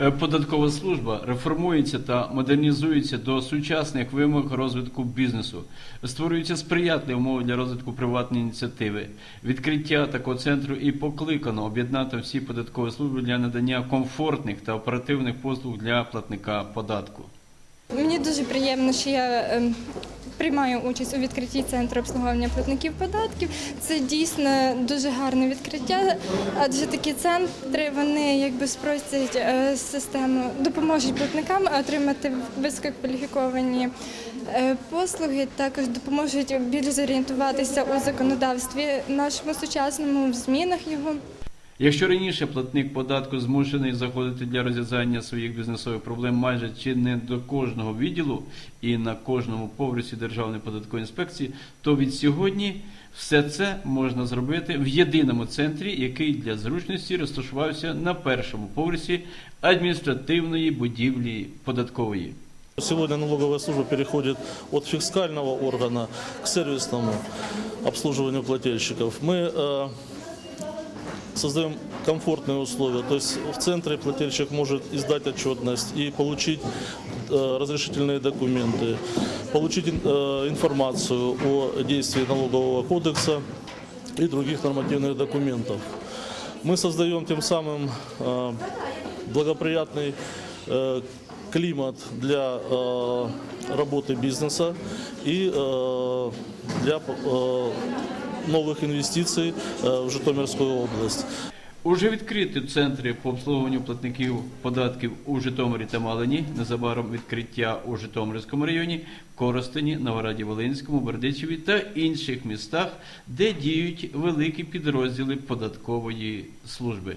Е, Податкова служба реформується та модернізується до сучасних вимог розвитку бізнесу. Створюються сприятливі умови для розвитку приватної ініціативи. Відкриття такого центру і покликано об'єднати всі податкові служби для надання комфортних та оперативних послуг для платника податку. Мені дуже приємно, що я ем, приймаю участь у відкритті центру обслуговування платників податків. Це дійсно дуже гарне відкриття, адже такі центри вони якби спростять е, систему, допоможуть платникам отримати висококваліфіковані е, послуги, також допоможуть більш зорієнтуватися у законодавстві нашому сучасному, в змінах його. Якщо раніше платник податку змушений заходити для розв'язання своїх бізнесових проблем майже чи не до кожного відділу і на кожному поверсі Державної податкової інспекції, то від сьогодні все це можна зробити в єдиному центрі, який для зручності розташувався на першому поверсі адміністративної будівлі податкової. Сегодня налоговая служба переходит от фискального органа к сервисному обслуживанию плательщиков. Мы э, создаем комфортные условия, то есть в центре плательщик может издать отчетность и получить э, разрешительные документы, получить э, информацию о действии налогового кодекса и других нормативных документов. Мы создаем тем самым э, благоприятный климат для работы бизнеса и для э, новых инвестиций э, в Житомирскую область. Уже відкриті центри по обслуговуванню платників податків у Житомирі та Малині, незабаром відкриття у Житомирському районі, Коростені, Новораді Волинському, Бердичеві та інших містах, де діють великі підрозділи податкової служби.